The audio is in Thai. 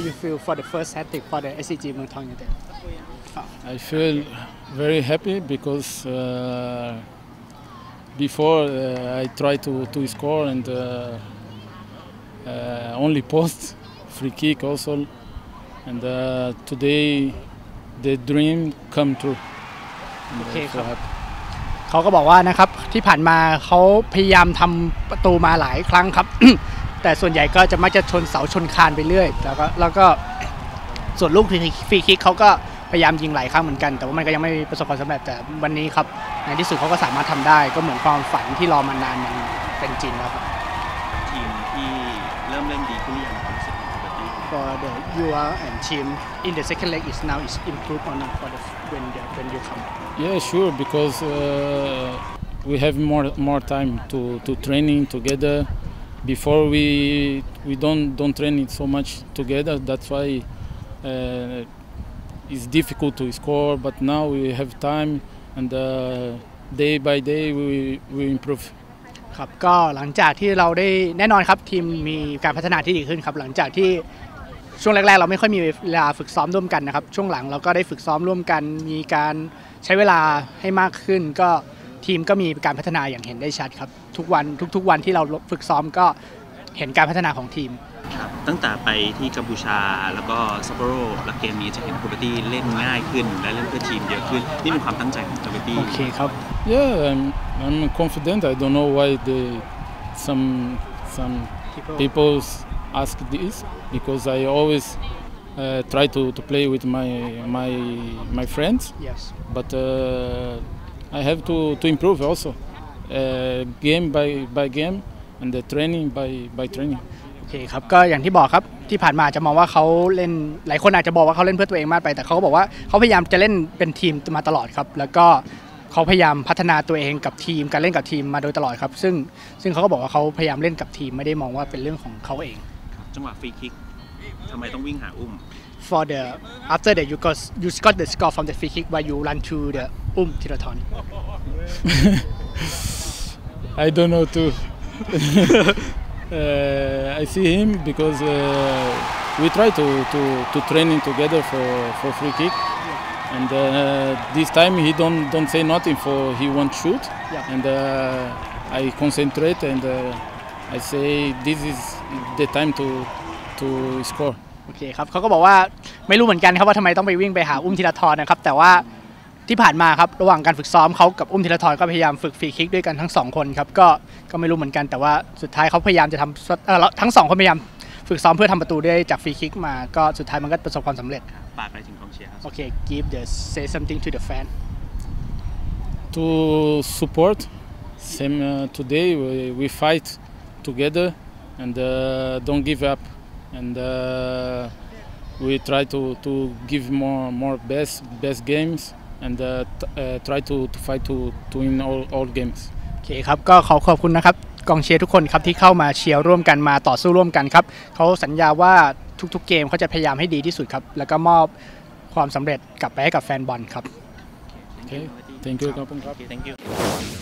do you feel for the first hat trick for the SCG เมืองทองยูไนเต็ด I feel very happy because uh, before uh, I tried to, to score and uh, uh, only post free kick also and uh, today the dream come true. And Okay, I'm so come. happy. เขาก็บอกว่านะครับที่ผ่านมาเขาพยายามทำประตูมาหลายครั้งครับ แต่ส่วนใหญ่ก็จะมักจะชนเสาชนคานไปเรื่อย แล้วก็แล้วก็ส่วนลูกฟรีคิกเขาก็พยายามยิงหลายครั้งเหมือนกัน แต่ว่ามันก็ยังไม่ประสบความสำเร็จแต่วันนี้ครับในที่สุดเขาก็สามารถทำได้ ก็เหมือนความฝันที่รอมานานมันเป็นจริงแล้วครับทีมที่เริ่มเล่นดีขึ้นหรือยังความรู้สึกของเบอร์ตี้ for the your and team in the second leg is now is improved or not for the when the, when you come Yeah, sure, because uh, we have more more time to, to training together. Before we we don't don't train it so much together. That's why uh, it's difficult to score. But now we have time, and uh, day by day we we improve. ครับก็หลังจากที่เราได้แน่นอนครับทีมมีการพัฒนาที่ดีขึ้นครับหลังจากที่ช่วงแรกๆ เราไม่ค่อยมีเวลาฝึกซ้อมร่วมกันนะครับช่วงหลังเราก็ได้ฝึกซ้อมร่วมกัน มีการใช้เวลาให้มากขึ้นก็ ทีมก็มีการพัฒนาอย่างเห็นได้ชัดครับ ทุกวันทุก ๆ วันที่เราฝึกซ้อมก็เห็นการพัฒนาของทีมครับตั้งแต่ไปที่กัมพูชาแล้วก็ซัปโปโรและเกมนี้จะเห็นคุณเบอร์ตี้เล่นง่ายขึ้น และเล่นเพื่อทีมเยอะขึ้น นี่เป็นความตั้งใจของคุณเบอร์ตี้โอเคครับ Yeah, I'm, I'm confident. I don't know why they some some people ask this because I always uh, try to, to play with my my my friends. yes but uh, I have to, to improve also uh, game by, by game and the training by, by training. โอเคครับก็อย่างที่บอกครับที่ผ่านมาจะมองว่าเขาเล่นหลายคนอาจจะบอกว่าเขาเล่นเพื่อตัวเองมากไป แต่เขาก็บอกว่าเขาพยายามจะเล่นเป็นทีมมาตลอดครับ แล้วก็เขาพยายามพัฒนาตัวเองกับทีมการเล่นกับทีมมาโดยตลอดครับ ซึ่งซึ่งเขาก็บอกว่าเขาพยายามเล่นกับทีมไม่ได้มองว่าเป็นเรื่องของเขาเอง จังหวะฟรีคิกทำไมต้องวิ่งหาอุ้ม for the after that you got you got the score from the free kick where you run to the um Tirathon I don't know too. uh, I see him because uh, we try to, to, to training together for, for free kick. And uh, this time he don't don't say nothing for he want shoot. Yeah. And uh, I concentrate and uh, I say this is the time to to score. โอเคครับเขาก็บอกว่าไม่รู้เหมือนกันครับว่าทำไมต้องไปวิ่งไปหาอุ้มธีรทรนะครับ แต่ว่า ที่ผ่านมาครับระหว่างการฝึกซ้อมเขากับอุ้มธีรทรก็พยายามฝึกฟรีคิกด้วยกันทั้งสองคนครับก็ก็ไม่รู้เหมือนกันแต่ว่าสุดท้ายเขาพยายามจะทำเอ่อทั้งสองคนพยายามฝึกซ้อมเพื่อทำประตูได้จากฟรีคิกมาก็สุดท้ายมันก็ประสบความสำเร็จปากอะไรถึงกองเชียร์ครับโอเค give the say something to the fan to support. Same uh, today, we, we fight together and uh, don't give up. And uh, we try to, to give more more best best games and uh, t- uh, try to, to fight to, to win all, all games. โอเคครับก็ขอขอบคุณนะครับกองเชียร์ทุกคนครับที่เข้ามาเชียร์ร่วมกันมาต่อสู้ร่วมกันครับเขาสัญญาว่าทุกๆเกมเขาจะพยายามให้ดีที่สุดครับแล้วก็มอบความสำเร็จกลับไปให้กับแฟนบอลครับ Okay. Thank you, Kapung Kap. Thank you